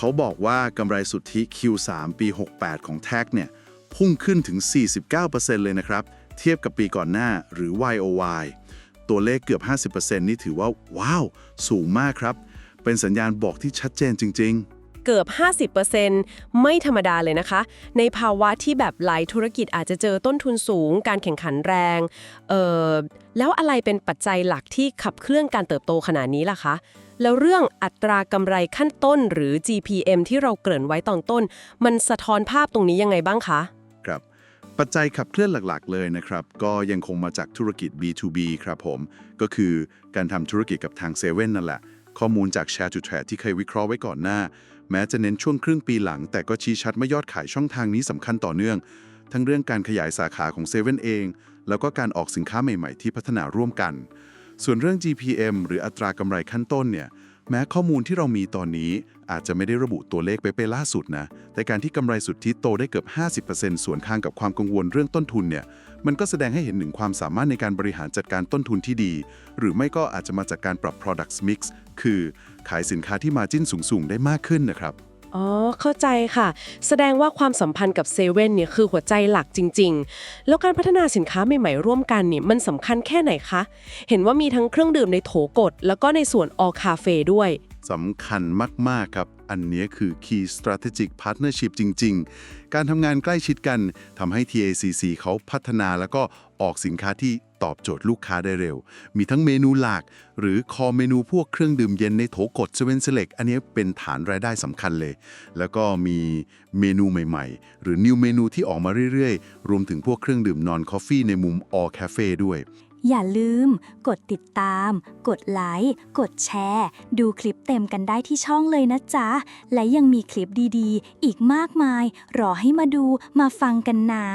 เขาบอกว่ากำไรสุทธิ Q3 ปี 68 ของแท็กเนี่ยพุ่งขึ้นถึง 49%เลยนะครับ เทียบกับปีก่อนหน้าหรือ YOY ตัวเลขเกือบ 50%นี่ถือว่า ว้าว สูงมากครับ เป็นสัญญาณบอกที่ชัดเจนจริง ๆ เกือบ 50%ไม่ธรรมดาเลยนะคะ ในภาวะที่แบบหลายธุรกิจอาจจะเจอต้นทุนสูง การแข่งขันแรงเออแล้วอะไรเป็นปัจจัยหลักที่ขับเคลื่อนการเติบโตขนาดนี้ล่ะคะแล้วเรื่องอัตรากำไรขั้นต้นหรือ GPM ที่เราเกริ่นไว้ตอนต้น มันสะท้อนภาพตรงนี้ยังไงบ้างคะ ครับ ปัจจัยขับเคลื่อนหลักๆ เลยนะครับ ก็ยังคงมาจากธุรกิจ B2B ครับผม ก็คือการทำธุรกิจกับทางเซเว่นนั่นแหละ ข้อมูลจาก Share to Trade ที่เคยวิเคราะห์ไว้ก่อนหน้า แม้จะเน้นช่วงครึ่งปีหลัง แต่ก็ชี้ชัดว่ายอดขายช่องทางนี้สำคัญต่อเนื่อง ทั้งเรื่องการขยายสาขาของเซเว่นเอง แล้วก็การออกสินค้าใหม่ๆ ที่พัฒนาร่วมกัน ส่วนเรื่อง GPM หรืออัตรากำไรขั้นต้นเนี่ย แม้ข้อมูลที่เรามีตอนนี้อาจจะไม่ได้ระบุตัวเลขไปไปล่าสุดนะ แต่การที่กำไรสุทธิโตได้เกือบ 50%ส่วนข้างกับความกังวลเรื่องต้นทุนเนี่ย มันก็แสดงให้เห็นถึงความสามารถในการบริหารจัดการต้นทุนที่ดี หรือไม่ก็อาจจะมาจากการปรับ product mix คือขายสินค้าที่มาจิ้นสูงๆ ได้มากขึ้นนะครับ อ๋อ เข้าใจค่ะ แสดงว่าความสัมพันธ์กับเซเว่นเนี่ยคือหัวใจหลักจริง ๆ แล้วการพัฒนาสินค้าใหม่ๆร่วมกันเนี่ยมันสำคัญแค่ไหนคะ เห็นว่ามีทั้งเครื่องดื่มในโถกด แล้วก็ในส่วนออคาเฟ่ด้วย สำคัญมาก ๆ ครับ อันเนี้ยคือ Key Strategic Partnership จริง ๆ การทำงานใกล้ชิดกันทำให้ TACC เขาพัฒนาแล้วก็ออกสินค้าที่ ตอบโจทย์ลูกค้าได้เร็ว มีทั้งเมนูหลัก หรือคอเมนูพวกเครื่องดื่มเย็นในโถกดเซเว่นเซเล็กอันนี้เป็นฐานรายได้สำคัญเลย แล้วก็มีเมนูใหม่ๆ หรือ New เมนูที่ออกมาเรื่อยๆ รวมถึงพวกเครื่องดื่มนอนคอฟฟี่ในมุม All Cafe ด้วยอย่าลืม กดติดตาม กดไลค์ กดแชร์ ดูคลิปเต็มกันได้ที่ช่องเลยนะจ๊ะ และยังมีคลิปดีๆ อีกมากมาย รอให้มาดูมาฟังกันนะ